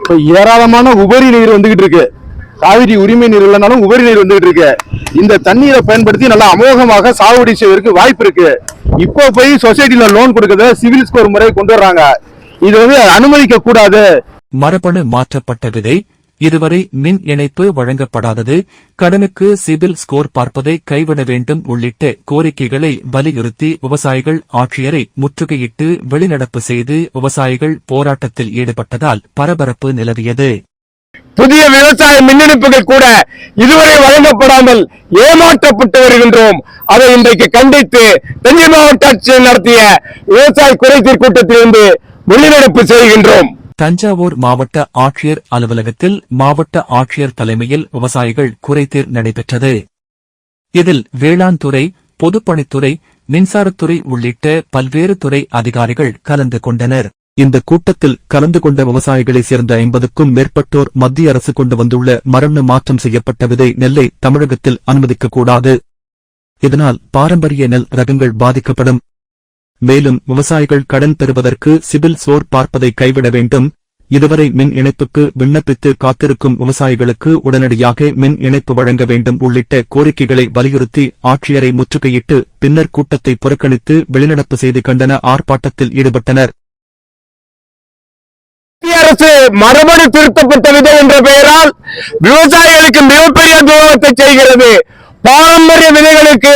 இப்போ ஏராளமான உபரி நீர் வந்துகிட்டு இருக்கு. காவிரி உரிமை நீர் இல்லைனாலும் உபரி நீர் வந்துகிட்டு இருக்கு. இந்த தண்ணீரை பயன்படுத்தி நல்லா அமோகமாக சாகுபடி செய்வதற்கு வாய்ப்பு இருக்கு. இப்போ போய் சொசைட்டில லோன் கொடுக்கறத சிவில் ஸ்கோர் முறை கொண்டு வர்றாங்க. இது வந்து அனுமதிக்க கூடாது மரபணு மாற்றப்பட்ட விதை இதுவரை மின் இணைப்பு வழங்கப்படாதது. கடனுக்கு சிபில் ஸ்கோர் பார்ப்பதை கைவிட வேண்டும் உள்ளிட்ட கோரிக்கைகளை வலியுறுத்தி விவசாயிகள் ஆட்சியரை முற்றுகையிட்டு வெளிநடப்பு செய்து விவசாயிகள் போராட்டத்தில் ஈடுபட்டதால் பரபரப்பு நிலவியது. புதிய விவசாய மின் இணைப்புகள் கூட இதுவரை வழங்கப்படாமல் ஏமாற்றப்பட்டு வருகின்றோம். அதை இன்றைக்கு கண்டித்து தஞ்சை மாவட்ட ஆட்சியர் நடத்திய விவசாய குறைதீர் கூட்டத்திலிருந்து வெளிநடப்பு செய்கின்றோம். தஞ்சாவூர் மாவட்ட ஆட்சியர் அலுவலகத்தில் மாவட்ட ஆட்சியர் தலைமையில் விவசாயிகள் குறைதீர் நடைபெற்றது. இதில் வேளாண் துறை பொதுப்பணித்துறை மின்சாரத்துறை உள்ளிட்ட பல்வேறு துறை அதிகாரிகள் கலந்து கொண்டனர். இந்த கூட்டத்தில் கலந்து கொண்ட விவசாயிகளைச் சேர்ந்த ஐம்பதுக்கும் மேற்பட்டோர் மத்திய அரசு கொண்டு வந்துள்ள மரண மாற்றம் செய்யப்பட்ட விதை நெல்லை தமிழகத்தில் அனுமதிக்கக்கூடாது இதனால் பாரம்பரிய நெல் ரகங்கள் பாதிக்கப்படும். மேலும் விவசாயிகள் கடன் பெறுவதற்கு சிபில் சோர் பார்ப்பதை கைவிட வேண்டும். இதுவரை மின் இணைப்புக்கு விண்ணப்பித்து காத்திருக்கும் விவசாயிகளுக்கு உடனடியாக மின் இணைப்பு வழங்க வேண்டும் உள்ளிட்ட கோரிக்கைகளை வலியுறுத்தி ஆட்சியரை முற்றுகையிட்டு பின்னர் கூட்டத்தை புறக்கணித்து வெளிநடப்பு செய்து கண்டன ஆர்ப்பாட்டத்தில் ஈடுபட்டனர். அரசு மரபணு திருத்தப்பட்ட விதை என்ற பெயரால் விவசாயிகளுக்கு மிகப்பெரிய துரோகத்தை செய்கிறது. பாரம்பரிய விதைகளுக்கு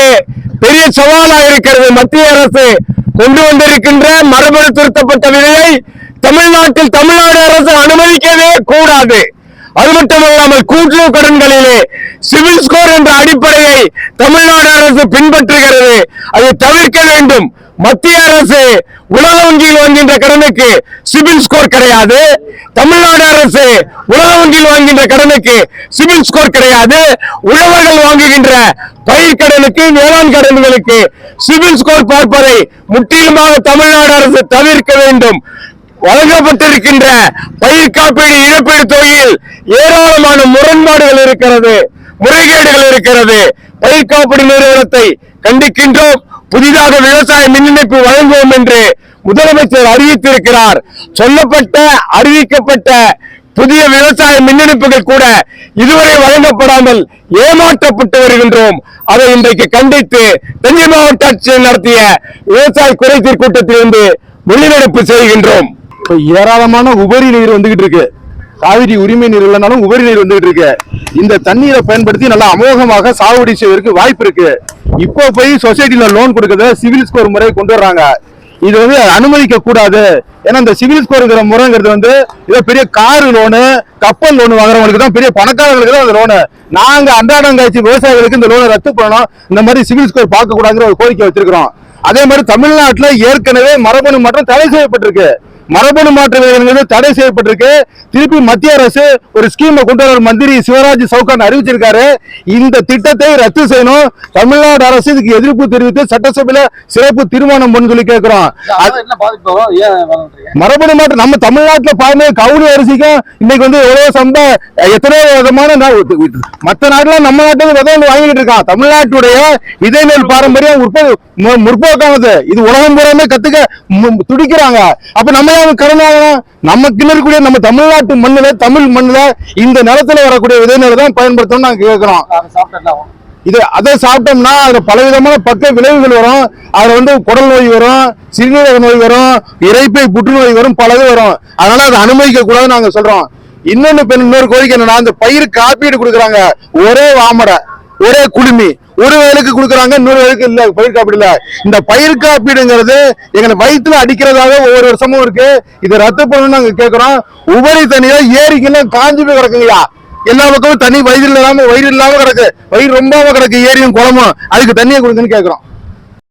பெரிய சவாலாக இருக்கிறது. மத்திய அரசு கொண்டு வந்திருக்கின்ற மரபணு திருத்தப்பட்ட விலையை தமிழ்நாட்டில் தமிழ்நாடு அரசு அனுமதிக்கவே கூடாது. அது மட்டுமல்லாமல் கூட்டுறவு கடன்களிலே சிவில் ஸ்கோர் என்ற அடிப்படையை தமிழ்நாடு அரசு பின்பற்றுகிறது. அதை தவிர்க்க வேண்டும். மத்திய அரசு உலக வங்கியில் வாங்குகின்ற கடனுக்கு சிவில் ஸ்கோர் கிடையாது. தமிழ்நாடு அரசு உலக வங்கியில் வாங்குகின்ற கடனுக்கு சிவில் ஸ்கோர் கிடையாது. உழவர்கள் வாங்குகின்ற பயிர் கடனுக்கு வேளாண் கடன்களுக்கு சிவில் ஸ்கோர் பார்ப்பதை முற்றிலுமாக தமிழ்நாடு அரசு தவிர்க்க வேண்டும். வழங்கப்பட்டிருக்கின்ற பயிர் காப்பீடு இழப்பீடு தொகையில் ஏராளமான முரண்பாடுகள் இருக்கிறது முறைகேடுகள் இருக்கிறது. பயிர் காப்பீடு நிறுவனத்தை கண்டிக்கின்றோம். புதிதாக விவசாய மின் இணைப்பு வழங்குவோம் என்று முதலமைச்சர் அறிவித்திருக்கிறார். சொல்லப்பட்ட அறிவிக்கப்பட்ட புதிய விவசாய மின் இணைப்புகள் கூட இதுவரை வழங்கப்படாமல் ஏமாற்றப்பட்டு வருகின்றோம். அதை இன்றைக்கு கண்டித்து தஞ்சை மாவட்ட ஆட்சியர் நடத்திய விவசாய குறைதீர் கூட்டத்திலிருந்து வெளிநடப்பு செய்கின்றோம். இப்ப ஏராளமான உபரி நீர் வந்துகிட்டு இருக்கு. காவிரி உரிமை நீர் இல்லைனாலும் உபரி நீர் வந்துகிட்டு இருக்கு. இந்த தண்ணீரை பயன்படுத்தி நல்லா அமோகமாக சாகுபடி செய்வதற்கு வாய்ப்பு இருக்கு. இப்போ போய் சொசைட்டில லோன் கொடுக்கறத சிவில் ஸ்கோர் முறை கொண்டு வர்றாங்க. இது வந்து அனுமதிக்க கூடாது. ஏன்னா இந்த சிவில் ஸ்கோருங்கிற முறைங்கிறது வந்து இதோ பெரிய கார் லோனு கப்பல் லோன் வாங்குறவங்களுக்கு தான் பெரிய பணக்காரங்களுக்கு தான் அந்த லோனு நாங்க அன்றாடம் காய்ச்சி விவசாயிகளுக்கு இந்த லோனை ரத்து பண்ணணும். இந்த மாதிரி சிவில் ஸ்கோர் பார்க்க கூடாதுங்கிற ஒரு கோரிக்கை வச்சிருக்கிறோம். அதே மாதிரி தமிழ்நாட்டுல ஏற்கனவே மரபணு மாற்றம் தடை செய்யப்பட்டிருக்கு. மரபணு மாற்ற விதைங்கிறது தடை செய்யப்பட்டிருக்கு. திருப்பி மத்திய அரசு ஒரு ஸ்கீமை கொண்டு வர மந்திரி சிவராஜ் சவுகான் அறிவிச்சிருக்காரு. இந்த திட்டத்தை ரத்து செய்யணும். தமிழ்நாடு அரசு இதுக்கு எதிர்ப்பு தெரிவித்து சட்டசபையில சிறப்பு தீர்மானம் பண்ணு சொல்லி கேட்கிறோம். மரபணு மாற்றம் நம்ம தமிழ்நாட்டுல பாருங்க கவுனி அரிசிக்கும் இன்னைக்கு வந்து எவ்வளவு சம்ப எத்தனையோ விதமான மத்த நாட்டுல நம்ம நாட்டுல விதை வந்து வாங்கிட்டு இருக்கான் தமிழ்நாட்டுடைய விதை நெல் பாரம்பரியம் முற்போக்கானது. இது உலகம் பூராமே கத்துக்க துடிக்கிறாங்க. அப்ப நம்ம கடன் வாங்கணும் நமக்கு இருக்கக்கூடிய நம்ம தமிழ்நாட்டு மண்ணுல தமிழ் மண்ணுல இந்த நிலத்துல வரக்கூடிய விதை நெல் தான் பயன்படுத்தணும்னு நாங்க கேட்கிறோம் இது அதை சாப்பிட்டோம்னா அதுல பலவிதமான பக்க விளைவுகள் வரும். அதுல வந்து குடல் நோய் வரும் சிறுநீரக நோய் வரும் இறைப்பை புற்றுநோய் வரும் பலது வரும். அதனால அதை அனுமதிக்க கூடாதுன்னு நாங்க சொல்றோம். இன்னொன்னு இப்ப இன்னொரு கோரிக்கை என்னன்னா இந்த பயிர் காப்பீடு கொடுக்குறாங்க. ஒரே வாமடை ஒரே குடுமி. ஒரு வயலுக்கு கொடுக்குறாங்க இன்னொரு வயலுக்கு இல்ல பயிர் காப்பீடு இல்ல. இந்த பயிர் காப்பீடுங்கிறது எங்களை வயிற்றுல அடிக்கிறதாக ஒவ்வொரு வருஷமும் இருக்கு. இதை ரத்து பண்ணணும்னு நாங்க கேட்கிறோம் உபரி தண்ணியா ஏரிக்கெல்லாம் காஞ்சி போய் கிடக்குங்கய்யா. எல்லா பக்கமும் தண்ணி வயிறு இல்லாம வயிறு இல்லாம கிடக்கு. வயிறு ரொம்பவும் கிடக்கு ஏரியும் குளமும். அதுக்கு தண்ணியை கொடுங்கன்னு கேட்கிறோம்